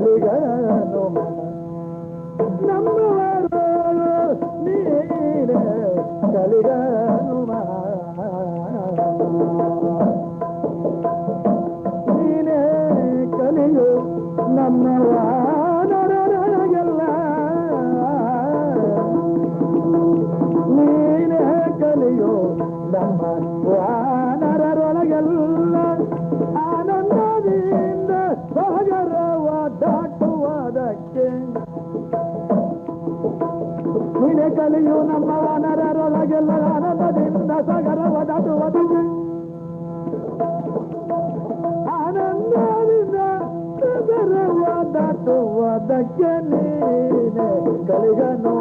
ಸರಿಗನು ನಮ್ಮವರು ನೀನೆ ಕಲಿಗನು ನಮ್ಮ ಕಲಿಯು ನಮ್ಮವರಗೆಲ್ಲ ನೀನೆ ಕಲಿಯು ನಮ್ಮ ವಾನರರೊಳಗೆಲ್ಲ ದಾಟುವುದಕ್ಕೆ ನೀನೇ ಕಲಿಯು ನಮ್ಮ ವಾನರರೊಳಗೆಲ್ಲ ಆನಂದದಿಂದ ಸಾಗರವ ದಾಟುವುದಕ್ಕೆ ಆನಂದದಿಂದ ಸಾಗರವ ದಾಟುವುದಕ್ಕೆ ನೀನೆ ಕಲಿಗನು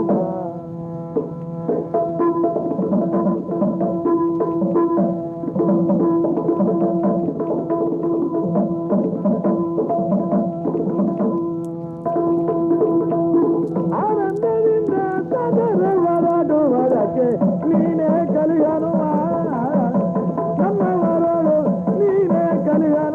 నీకే నేనే కలిగాను అమ్మ నీనే కలిగాను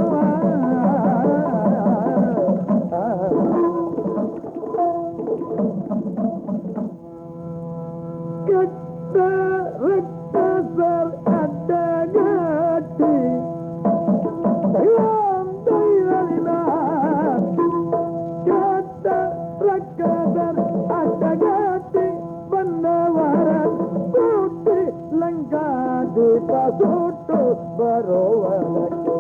ಸುಟ್ಟು ಬರುವಲಕ್ಕೆ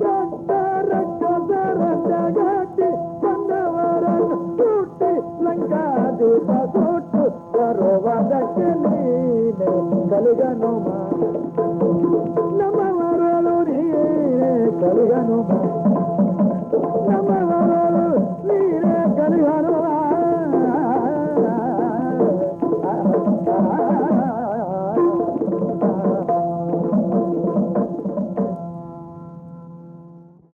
ಕೆಟ್ಟ ರಕ್ಕದರ ಅಡ್ಡಗಟ್ಟಿ ಬಂದವರನ್ನು ಸೂಟಿ ಲಂಕಾ ದೀಪ ಸುಟ್ಟು ಬರುವುದಕ್ಕೆ ನೀನೆ ಕಲಿಗನು ನಮ್ಮವರಳು ನೀನೆ ಕಲಿಗನು ನಮ್ಮವರಳು